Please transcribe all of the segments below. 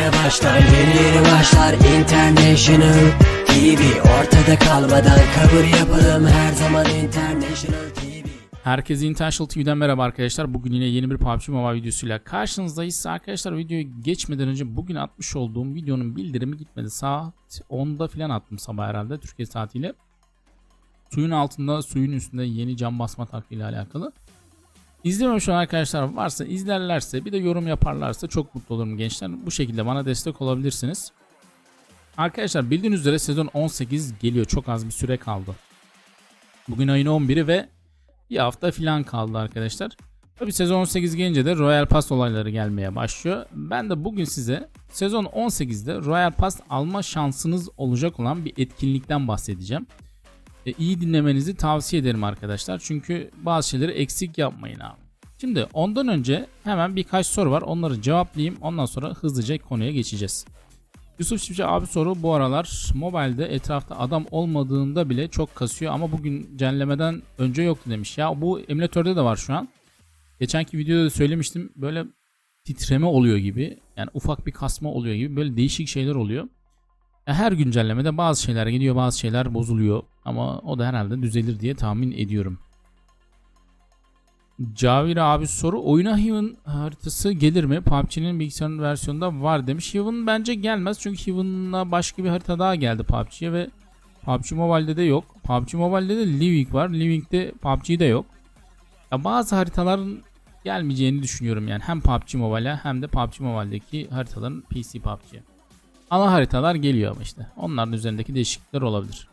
yeni başlar Yeni yeni başlar International TV Ortada kalmadan kabul yapalım Her zaman International TV Herkese International TV'den merhaba arkadaşlar. Bugün yine yeni bir PUBG Mobile videosuyla karşınızdayız. Arkadaşlar videoya geçmeden önce bugün atmış olduğum videonun bildirimi gitmedi. Saat 10'da falan attım sabah herhalde Türkiye saatiyle. Suyun altında, suyun üstünde yeni cam basma taktiğiyle alakalı. İzlememiş olan arkadaşlar varsa izlerlerse bir de yorum yaparlarsa çok mutlu olurum gençler. Bu şekilde bana destek olabilirsiniz. Arkadaşlar bildiğiniz üzere sezon 18 geliyor. Çok az bir süre kaldı. Bugün ayın 11'i ve bir hafta filan kaldı arkadaşlar. Tabi sezon 18 gelince de Royal Pass olayları gelmeye başlıyor. Ben de bugün size sezon 18'de Royal Pass alma şansınız olacak olan bir etkinlikten bahsedeceğim. E, iyi dinlemenizi tavsiye ederim arkadaşlar. Çünkü bazı şeyleri eksik yapmayın abi. Şimdi ondan önce hemen birkaç soru var. Onları cevaplayayım. Ondan sonra hızlıca konuya geçeceğiz. Yusuf Çiftçi abi soru bu aralar mobilde etrafta adam olmadığında bile çok kasıyor ama bu güncellemeden önce yoktu demiş. Ya bu emülatörde de var şu an. Geçenki videoda da söylemiştim böyle titreme oluyor gibi yani ufak bir kasma oluyor gibi böyle değişik şeyler oluyor. Her güncellemede bazı şeyler gidiyor bazı şeyler bozuluyor ama o da herhalde düzelir diye tahmin ediyorum. Cavir abi soru oyuna Heaven haritası gelir mi? PUBG'nin bilgisayarın versiyonunda var demiş. Heaven bence gelmez çünkü Heaven'la başka bir harita daha geldi PUBG'ye ve PUBG Mobile'de de yok. PUBG Mobile'de de Living var. Living'de PUBG'de yok. Ya bazı haritaların gelmeyeceğini düşünüyorum yani hem PUBG Mobile'e hem de PUBG Mobile'deki haritaların PC PUBG'ye. Ana haritalar geliyor ama işte. Onların üzerindeki değişiklikler olabilir.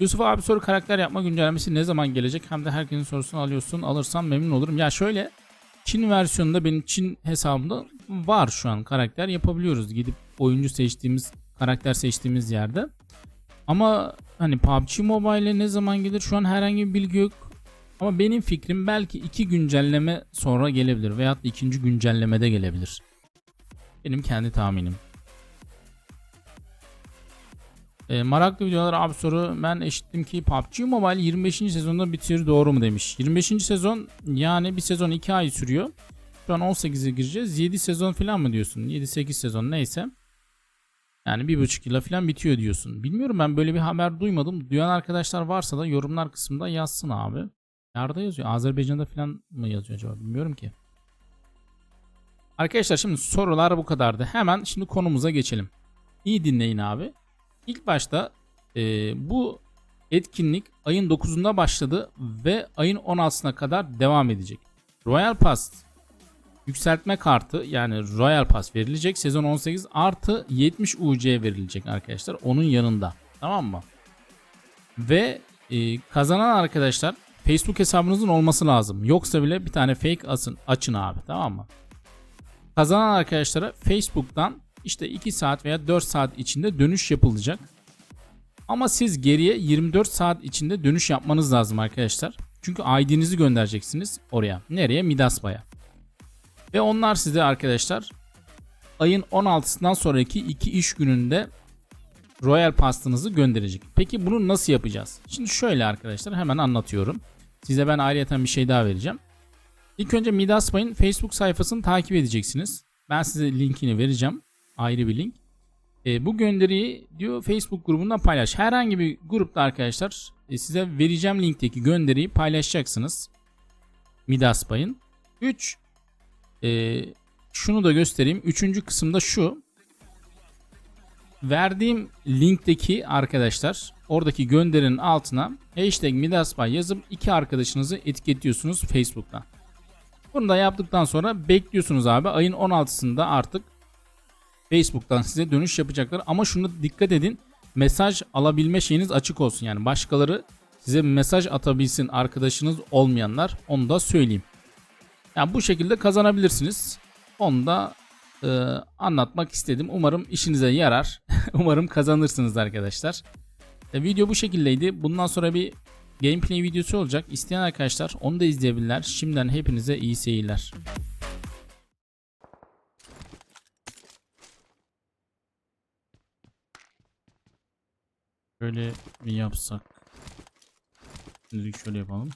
Yusuf abi soru karakter yapma güncellemesi ne zaman gelecek? Hem de herkesin sorusunu alıyorsun. Alırsam memnun olurum. Ya şöyle Çin versiyonunda benim Çin hesabımda var şu an karakter yapabiliyoruz. Gidip oyuncu seçtiğimiz karakter seçtiğimiz yerde. Ama hani PUBG Mobile'e ne zaman gelir şu an herhangi bir bilgi yok. Ama benim fikrim belki iki güncelleme sonra gelebilir veyahut da ikinci güncellemede gelebilir. Benim kendi tahminim. E, Maraklı videolar abi soru ben eşittim ki PUBG Mobile 25. sezonda bitiyor doğru mu demiş. 25. sezon yani bir sezon 2 ay sürüyor. Şu an 18'e gireceğiz. 7 sezon falan mı diyorsun? 7-8 sezon neyse. Yani bir buçuk yıla falan bitiyor diyorsun. Bilmiyorum ben böyle bir haber duymadım. Duyan arkadaşlar varsa da yorumlar kısmında yazsın abi. Nerede yazıyor? Azerbaycan'da falan mı yazıyor acaba? Bilmiyorum ki. Arkadaşlar şimdi sorular bu kadardı. Hemen şimdi konumuza geçelim. İyi dinleyin abi. İlk başta e, bu etkinlik ayın 9'unda başladı ve ayın 16'sına kadar devam edecek. Royal Pass yükseltme kartı yani Royal Pass verilecek. Sezon 18 artı 70 UC verilecek arkadaşlar. Onun yanında. Tamam mı? Ve e, kazanan arkadaşlar Facebook hesabınızın olması lazım. Yoksa bile bir tane fake asın, açın abi. Tamam mı? Kazanan arkadaşlara Facebook'tan işte 2 saat veya 4 saat içinde dönüş yapılacak. Ama siz geriye 24 saat içinde dönüş yapmanız lazım arkadaşlar. Çünkü ID'nizi göndereceksiniz oraya. Nereye? Midasba'ya. Ve onlar size arkadaşlar ayın 16'sından sonraki 2 iş gününde Royal Pass'ınızı gönderecek. Peki bunu nasıl yapacağız? Şimdi şöyle arkadaşlar hemen anlatıyorum. Size ben ayrıyeten bir şey daha vereceğim. İlk önce Midasbay'ın Facebook sayfasını takip edeceksiniz. Ben size linkini vereceğim. Ayrı bir link. E, bu gönderiyi diyor Facebook grubundan paylaş. Herhangi bir grupta arkadaşlar e, size vereceğim linkteki gönderiyi paylaşacaksınız. Midasbay'ın. 3 e, şunu da göstereyim. Üçüncü kısımda şu. Verdiğim linkteki arkadaşlar oradaki gönderinin altına hashtag Midasbay yazıp iki arkadaşınızı etiketliyorsunuz Facebook'tan. Bunu da yaptıktan sonra bekliyorsunuz abi. Ayın 16'sında artık Facebook'tan size dönüş yapacaklar. Ama şunu dikkat edin. Mesaj alabilme şeyiniz açık olsun. Yani başkaları size mesaj atabilsin arkadaşınız olmayanlar. Onu da söyleyeyim. Yani bu şekilde kazanabilirsiniz. Onu da e, anlatmak istedim. Umarım işinize yarar. Umarım kazanırsınız arkadaşlar. E, video bu şekildeydi. Bundan sonra bir gameplay videosu olacak. İsteyen arkadaşlar onu da izleyebilirler. Şimdiden hepinize iyi seyirler. Şöyle mi yapsak? Şimdilik şöyle yapalım.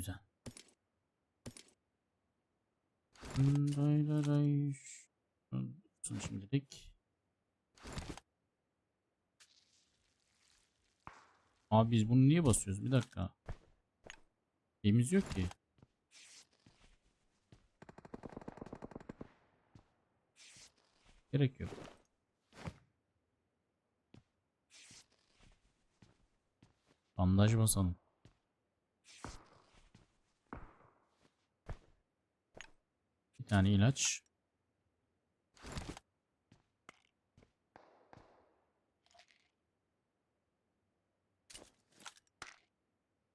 Güzel. Day day day. Dursun şimdilik. Abi biz bunu niye basıyoruz? Bir dakika. Şeyimiz yok ki. Gerek yok. Bandaj basalım. Tane ilaç.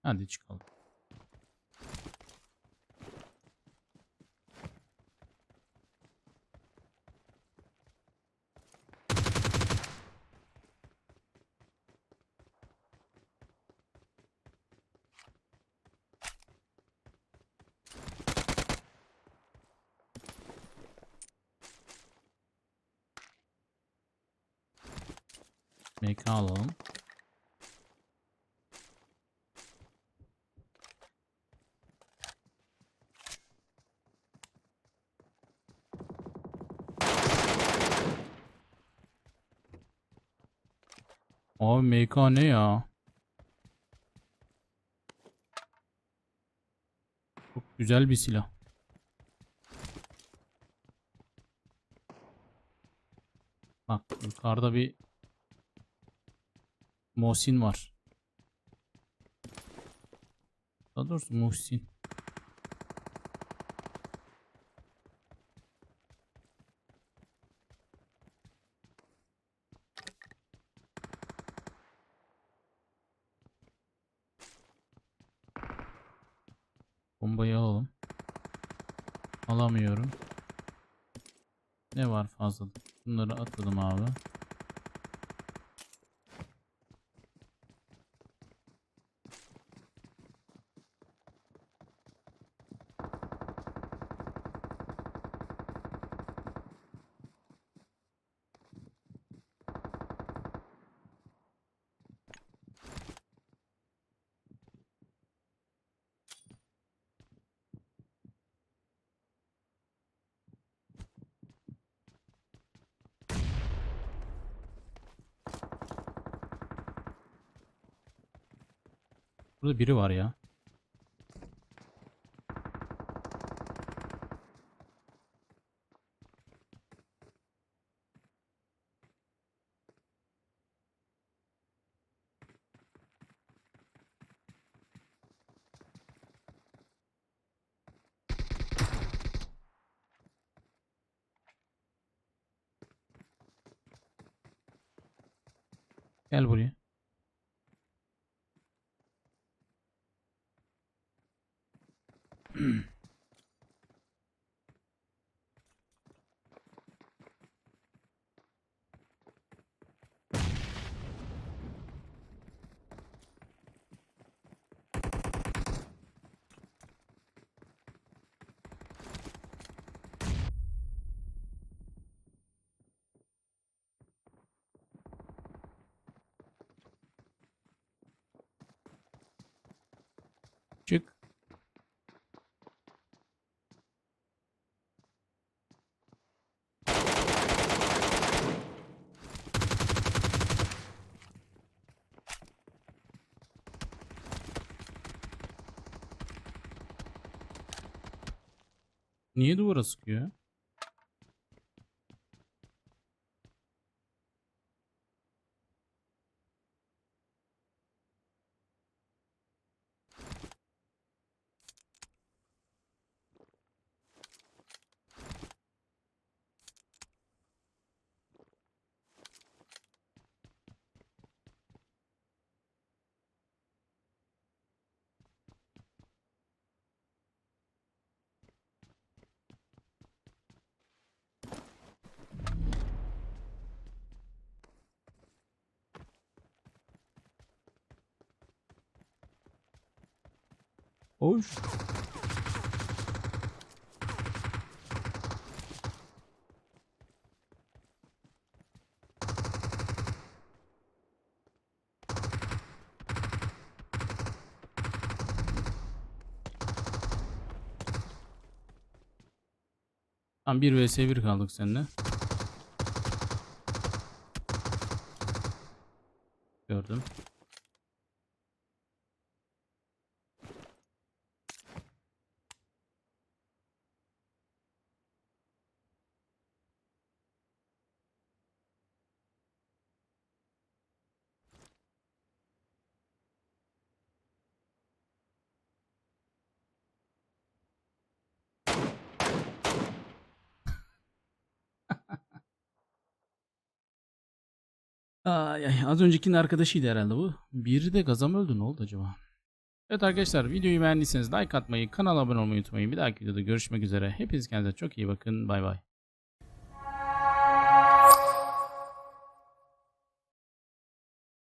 Hadi çıkalım. MK alalım. Abi MK ne ya? Çok güzel bir silah. Bak yukarıda bir Muhsin var. Daha doğrusu Muhsin. Bombayı alalım. Alamıyorum. Ne var fazla? Bunları atladım abi. Burada biri var ya. Gel buraya. Çık. Niye duvara sıkıyor? Hoş. Tam 1 vs 1 kaldık seninle. Gördüm. Ay, az öncekinin arkadaşıydı herhalde bu. Biri de gaza öldü ne oldu acaba? Evet arkadaşlar videoyu beğendiyseniz like atmayı, kanala abone olmayı unutmayın. Bir dahaki videoda görüşmek üzere. Hepiniz kendinize çok iyi bakın. Bay bay.